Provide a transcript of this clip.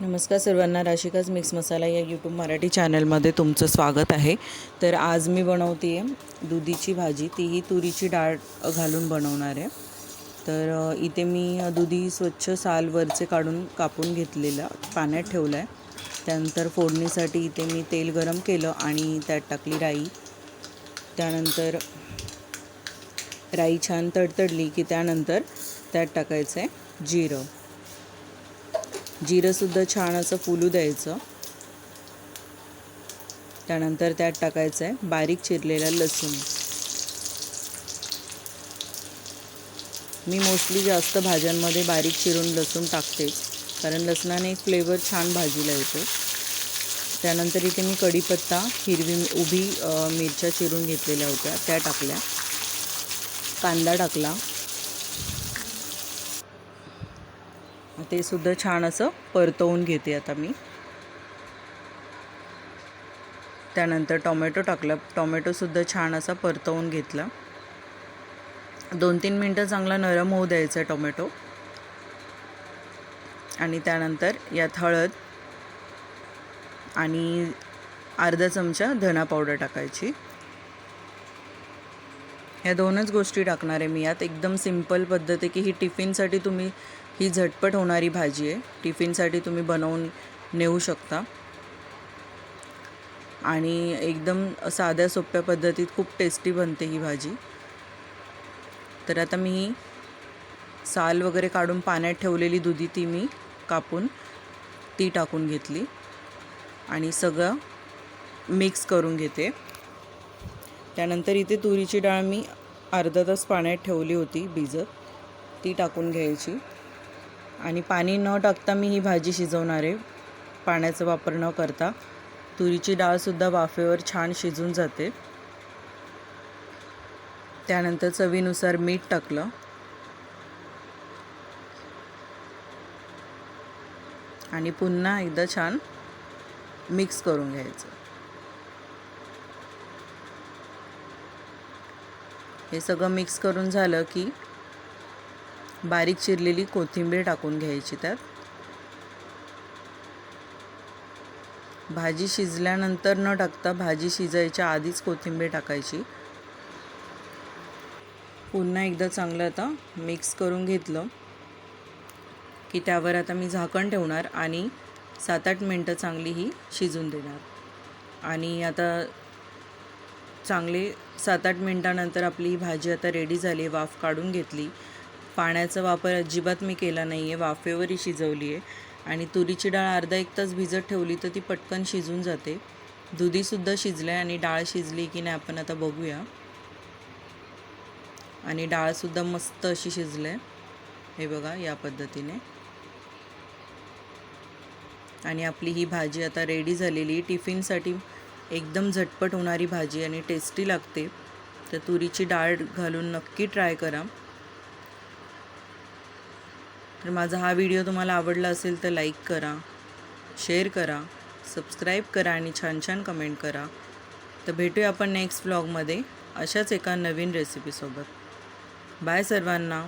नमस्कार सर्वांना राशिकाच मिक्स मसाला या यूट्यूब मराठी चॅनलमध्ये तुमचं स्वागत आहे. तर आज मी बनवते आहे दुधीची भाजी तीही तुरीची डाळ घालून बनवणार आहे. तर इथे मी दुधी स्वच्छ साल वरचे काढून कापून घेतलेलं पाण्यात ठेवलं आहे त्यानंतर फोडणीसाठी इथे मी तेल गरम केलं आणि त्यात टाकली राई. त्यानंतर राई छान तडतडली की त्यानंतर त्यात टाकायचं आहे जिरं. जिरंसुद्धा छान असं फुलू द्यायचं. त्यानंतर त्यात टाकायचं आहे बारीक चिरलेला लसूण. मी मोस्टली जास्त भाज्यांमध्ये बारीक चिरून लसूण टाकते कारण लसणाने एक फ्लेवर छान भाजीला येतो. त्यानंतर इथे मी कढीपत्ता हिरवी उभी मिरच्या चिरून घेतलेल्या होत्या त्या टाकल्या. कांदा टाकला. ते सुद्धा छान असं परतवून घेते आता मी. त्यानंतर टोमॅटो टाकला. टोमॅटोसुद्धा छान असा परतवून घेतला. दोन तीन मिनटं चांगला नरम होऊ द्यायचा टोमॅटो. आणि त्यानंतर यात हळद आणि अर्धा चमचा धना पावडर टाकायची. ह्या दोनच गोष्टी टाकणार आहे मी. यात एकदम सिंपल पद्धत आहे की ही टिफिनसाठी तुम्ही ही झटपट होणारी भाजी आहे. टिफिनसाठी तुम्ही बनवून नेऊ शकता. आणि एकदम साध्या सोप्या पद्धतीत खूप टेस्टी बनते ही भाजी. तर आता मी ही साल वगैरे काढून पाण्यात ठेवलेली दुधी ती मी कापून ती टाकून घेतली. आणि सगळं मिक्स करून घेते. त्यानंतर इथे तुरीची डाळ मी अर्धा तास पाण्यात ठेवली होती भिजत. ती टाकून घ्यायची. आणि पाणी न टाकता मी ही भाजी शिजवणार आहे. पाण्याचा वापर न करता. तुरीची डाळसुद्धा वाफेवर छान शिजून जाते. त्यानंतर चवीनुसार मीठ टाकलं. आणि पुन्हा एकदा छान मिक्स करून घ्यायचं. हे सगळं मिक्स करून झालं की बारीक चिरलेली कोथिंबीर टाकून घ्यायची त्यात. भाजी शिजल्यानंतर न टाकता भाजी शिजायच्या आधीच कोथिंबीर टाकायची. पुन्हा एकदा चांगलं आता मिक्स करून घेतलं की त्यावर आता मी झाकण ठेवणार आणि सात आठ मिनटं चांगली ही शिजून देणार. आणि आता चांगले सात आठ मिनटानंतर आपली ही भाजी आता रेडी झाली वाफ काढून घेतली. पाण्याचा वापर अजिबात मी केला नाही आहे वाफेवरही शिजवली आहे आणि तुरीची डाळ अर्धा एक तास भिजत ठेवली तर ती पटकन शिजून जाते. दुधीसुद्धा शिजलं आहे आणि डाळ शिजली की नाही आपण आता बघूया. आणि डाळसुद्धा मस्त अशी शिजलं आहे हे बघा या पद्धतीने. आणि आपली ही भाजी आता रेडी झालेली टिफिनसाठी एकदम झटपट होणारी भाजी आणि टेस्टी लागते. तर तुरीची डाळ घालून नक्की ट्राय करा. तर माझा हा व्हिडिओ तुम्हाला आवडला असेल तर लाईक करा शेअर करा सबस्क्राईब करा आणि छान छान कमेंट करा. तर भेटूया आपण नेक्स्ट व्लॉगमध्ये अशाच एका नवीन रेसिपीसोबत बाय सर्वांना.